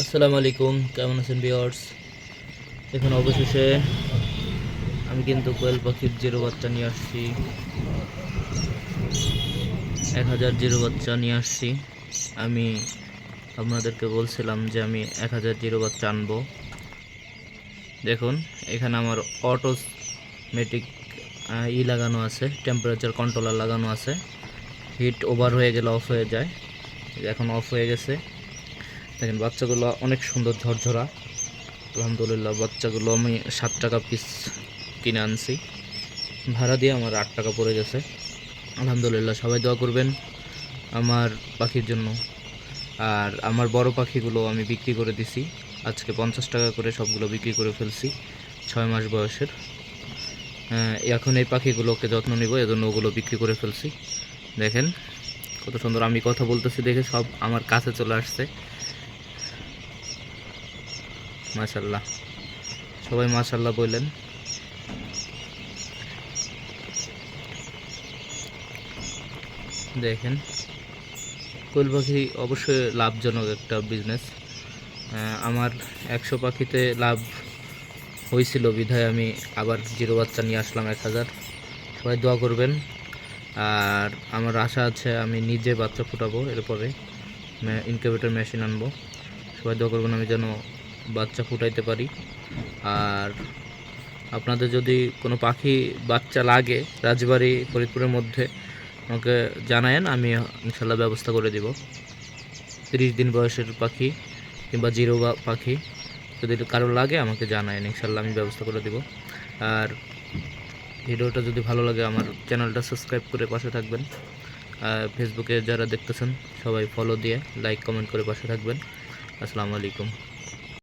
আসসালামু আলাইকুম, কেমন আছেন বিয়ার্স এখন অবশেষে আমি কিন্তু কোয়েল পাখির জিরো বাচ্চা নিয়ে আসছি। এক হাজার জিরো বাচ্চা নিয়ে আসছি। আমি আপনাদেরকে বলছিলাম যে আমি এক হাজার জিরো বাচ্চা আনব। দেখুন, এখানে আমার অটোমেটিক ই লাগানো আছে টেম্পারেচার কন্ট্রোলার লাগানো আছে। হিট ওভার হয়ে গেলে অফ হয়ে যায়। এখন অফ হয়ে গেছে। দেখেন, বাচ্চাগুলো অনেক সুন্দর ঝরঝরা। আলহামদুলিল্লাহ, বাচ্চাগুলো আমি সাত টাকা পিস কিনে আনছি। ভাড়া দিয়ে আমার আট টাকা পড়ে গেছে। আলহামদুলিল্লাহ, সবাই দোয়া করবেন আমার পাখির জন্য। আর আমার বড় পাখিগুলো আমি বিক্রি করে দিছি। আজকে পঞ্চাশ টাকা করে সবগুলো বিক্রি করে ফেলছি ছয় মাস বয়সের। এখন এই পাখিগুলোকে যত্ন নিব, এজন্য ওগুলো বিক্রি করে ফেলছি। দেখেন, কত সুন্দর আমি কথা বলতেছি দেখে সব আমার কাছে চলে আসছে। মাশাল্লাহ সবাই মাশাল্লাহ বললেন। দেখেন, কোয়েল পাখি অবশ্যই লাভজনক একটা বিজনেস আমার একশো পাখিতে লাভ হয়েছিল বিধায় আমি আবার জিরো বাচ্চা নিয়ে আসলাম এক হাজার। সবাই দোয়া করবেন। আর আমার আশা আছে আমি নিজে বাচ্চা ফুটাবো, এরপরে ইনকিউবেটর মেশিন আনব। সবাই দোয়া করবেন আমি যেন বাচ্চা ফুটাইতে পারি। আর আপনাদের যদি কোনো পাখি বাচ্চা লাগে রাজবাড়ি, ফরিদপুরের মধ্যে, আমাকে জানায়েন, আমি ইনশাল্লাহ ব্যবস্থা করে দিব। তিরিশ দিন বয়সের পাখি কিংবা জিরো বা পাখি যদি কারও লাগে, আমাকে জানায়েন, ইনশাল্লাহ আমি ব্যবস্থা করে দিব। আর ভিডিওটা যদি ভালো লাগে, আমার চ্যানেলটা সাবস্ক্রাইব করে পাশে থাকবেন। আর ফেসবুকে যারা দেখতেছেন, সবাই ফলো দিয়ে লাইক কমেন্ট করে পাশে থাকবেন। আসসালামু আলাইকুম।